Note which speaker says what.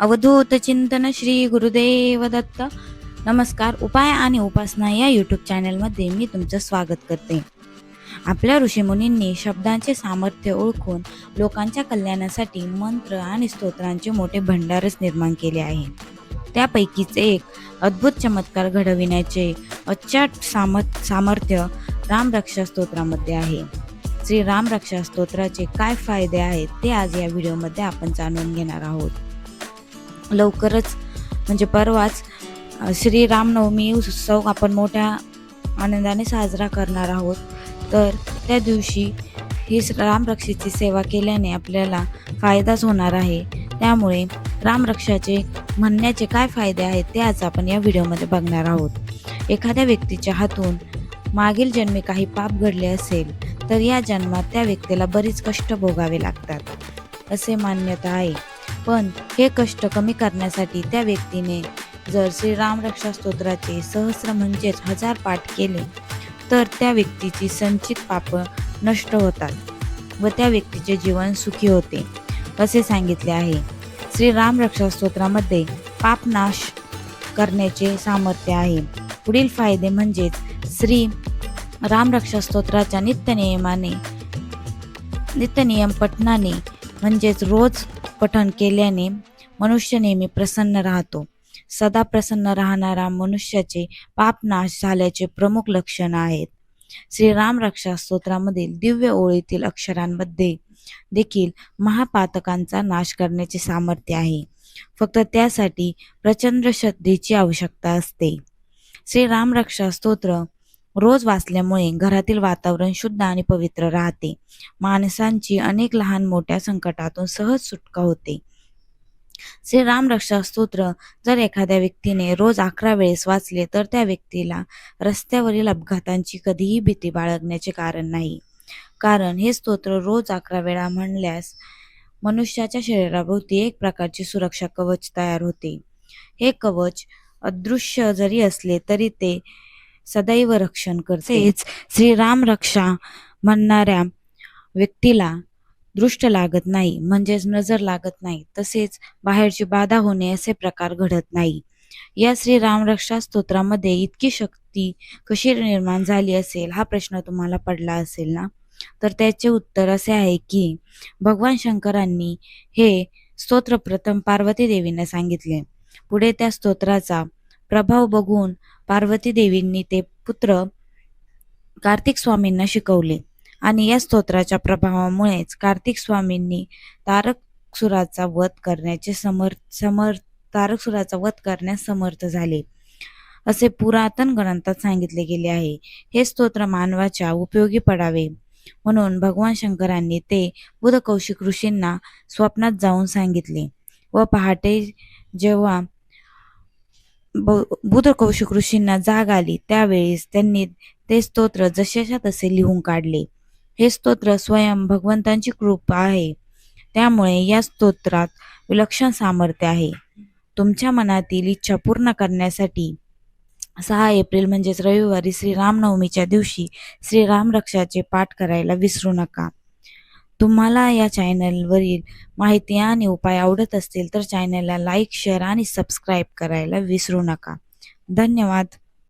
Speaker 1: अवधूत चिंतन श्री गुरुदेव दत्त नमस्कार उपाय आणि उपासना या यूट्यूब चॅनलमध्ये मी तुमचं स्वागत करते. आपल्या ऋषीमुनींनी शब्दांचे सामर्थ्य ओळखून लोकांच्या कल्याणासाठी मंत्र आणि स्तोत्रांचे मोठे भंडारच निर्माण केले आहे. त्यापैकीच एक अद्भुत चमत्कार घडविण्याचे अचाट सामर्थ सामर्थ्य रामरक्षा स्तोत्रामध्ये आहे. श्री रामरक्षा स्तोत्राचे काय फायदे आहेत ते आज या व्हिडिओमध्ये आपण जाणून घेणार आहोत. लवकरच म्हणजे परवाच श्री रामनवमी उत्सव आपण मोठ्या आनंदाने साजरा करणार आहोत. तर त्या दिवशी ही स- रामरक्षेची सेवा केल्याने आपल्याला फायदाच होणार आहे. त्यामुळे रामरक्षाचे म्हणण्याचे काय फायदे आहेत ते आज आपण या व्हिडिओमध्ये बघणार आहोत. एखाद्या व्यक्तीच्या हातून मागील जन्मी काही पाप घडले असेल तर या जन्मात त्या व्यक्तीला बरीच कष्ट भोगावे लागतात असे मान्यता आहे. पण हे कष्ट कमी करण्यासाठी त्या व्यक्तीने जर श्रीराम रक्षा स्तोत्राचे सहस्र म्हणजेच हजार पाठ केले तर त्या व्यक्तीची संचित पाप नष्ट होतात व त्या व्यक्तीचे जीवन सुखी होते. असे सांगितले आहे. श्रीराम रक्षा स्तोत्रामध्ये पापनाश करण्याचे सामर्थ्य आहे. पुढील फायदे म्हणजेच श्री रामरक्षा स्तोत्राच्या नित्यनियमाने नित्यनियम पठनाने म्हणजेच रोज पठण केल्याने मनुष्य नेहमी प्रसन्न राहतो. सदा प्रसन्न राहणारा मनुष्याचे पापनाश झाल्याचे प्रमुख लक्षण आहेत. श्रीराम रक्षा स्तोत्रामधील दिव्य ओळीतील अक्षरांमध्ये देखील महापातकांचा नाश करण्याचे सामर्थ्य आहे. फक्त त्यासाठी प्रचंड श्रद्धेची आवश्यकता असते. श्री राम रक्षा स्तोत्र रोज वाचल्यामुळे घरातील वातावरण शुद्ध आणि पवित्र राहते. माणसांची अनेक लहान मोठ्या संकटातून सहज सुटका होते. श्री राम रक्षा स्तोत्र जर एखाद्या व्यक्तीने रोज अकरा वेळेस वाचले तर त्या व्यक्तीला रस्त्यावरील अपघातांची कधीही भीती बाळगण्याचे कारण नाही. कारण हे स्तोत्र रोज अकरा वेळा म्हणल्यास मनुष्याच्या शरीराभोवती एक प्रकारची सुरक्षा कवच तयार होते. हे कवच अदृश्य जरी असले तरी ते सदैव रक्षण करते. श्री राम रक्षा म्हणणाऱ्या व्यक्तीला दृष्ट लागत नाही म्हणजेच नजर लागत नाही. तसेच बाहेरची बाधा होणे असे प्रकार घडत नाही. या श्री रामरक्षा स्तोत्रामध्ये इतकी शक्ती कशी निर्माण झाली असेल हा प्रश्न तुम्हाला पडला असेल ना? तर त्याचे उत्तर असे आहे की भगवान शंकरांनी हे स्तोत्र प्रथम पार्वती देवीने सांगितले. पुढे त्या स्तोत्राचा प्रभाव बघून पार्वती देवींनी ते पुत्र कार्तिक स्वामींना शिकवले. आणि या स्तोत्राच्या प्रभावामुळेच कार्तिक स्वामींनी तारकसुराचा वध करण्याचे समर्थ समर्थ तारकसुराचा वध करण्यास समर्थ झाले. असे पुरातन ग्रंथात सांगितले गेले आहे. हे स्तोत्र मानवाच्या उपयोगी पडावे. म्हणून भगवान शंकरांनी ते बुध कौशिक ऋषींना स्वप्नात जाऊन सांगितले व पहाटे जेव्हा बुध कौशिक ऋषींना जाग आली. त्यावेळेस त्यांनी ते स्तोत्र जशाच्या तसे लिहून काढले. हे स्तोत्र स्वयं भगवंतांची कृपा आहे. त्यामुळे या स्तोत्रात विलक्षण सामर्थ्य आहे. तुमच्या मनातील इच्छा पूर्ण करण्यासाठी सहा एप्रिल म्हणजेच रविवारी श्री रामनवमीच्या दिवशी श्री रामरक्षाचे पाठ करायला विसरू नका. तुम्हाला या चॅनलवरील माहिती आणि उपाय आवडत असतील तर चॅनलला लाईक शेअर आणि सबस्क्राईब करायला विसरू नका. धन्यवाद.